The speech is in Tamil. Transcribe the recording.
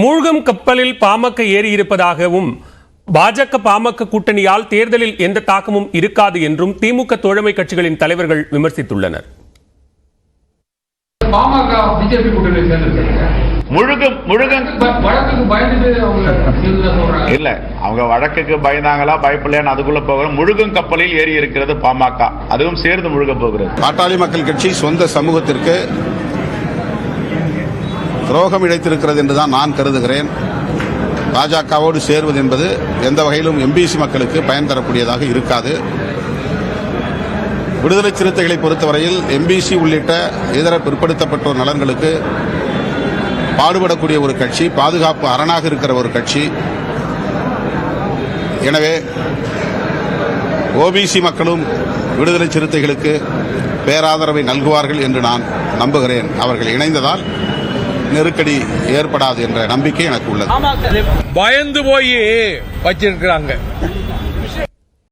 மூழ்கும் கப்பலில் பாமக ஏறி இருப்பதாகவும் பாஜக பாமக கூட்டணியால் தேர்தலில் எந்த தாக்கமும் இருக்காது என்றும் திமுக தோழமை கட்சிகளின் தலைவர்கள் விமர்சித்துள்ளனர். பாமக பிஜேபி கூட்டணி முழுக்க முழுக்க இல்ல அவங்க வழக்குக்கு பயந்தாங்களா பயப்படலையான்னு அதுக்குள்ள போகிறோம் முழுகும் கப்பலில் ஏறி இருக்கிறது பாமக. அதுவும் சேர்ந்து முழுக போகிறது. பாட்டாளி மக்கள் கட்சி சொந்த சமூகத்திற்கு துரோகம் இழைத்திருக்கிறது என்றுதான் நான் கருதுகிறேன். பாஜகவோடு சேர்வது என்பது எந்த வகையிலும் எம்பிசி மக்களுக்கு பயன் தரக்கூடியதாக இருக்காது. விடுதலை சிறுத்தைகளை பொறுத்தவரையில் எம்பிசி உள்ளிட்ட இதர பிற்படுத்தப்பட்டோர் நலன்களுக்கு பாடுபடக்கூடிய ஒரு கட்சி பாதுகாப்பு அரணாக இருக்கிற ஒரு கட்சி. எனவே ஓபிசி மக்களும் விடுதலை சிறுத்தைகளுக்கு பேராதரவை நல்குவார்கள் என்று நான் நம்புகிறேன். அவர்கள் இணைந்ததால் நெருக்கடி ஏற்படாது என்ற நம்பிக்கை எனக்கு உள்ளது. பயந்து போய் வச்சிருக்கிறாங்க.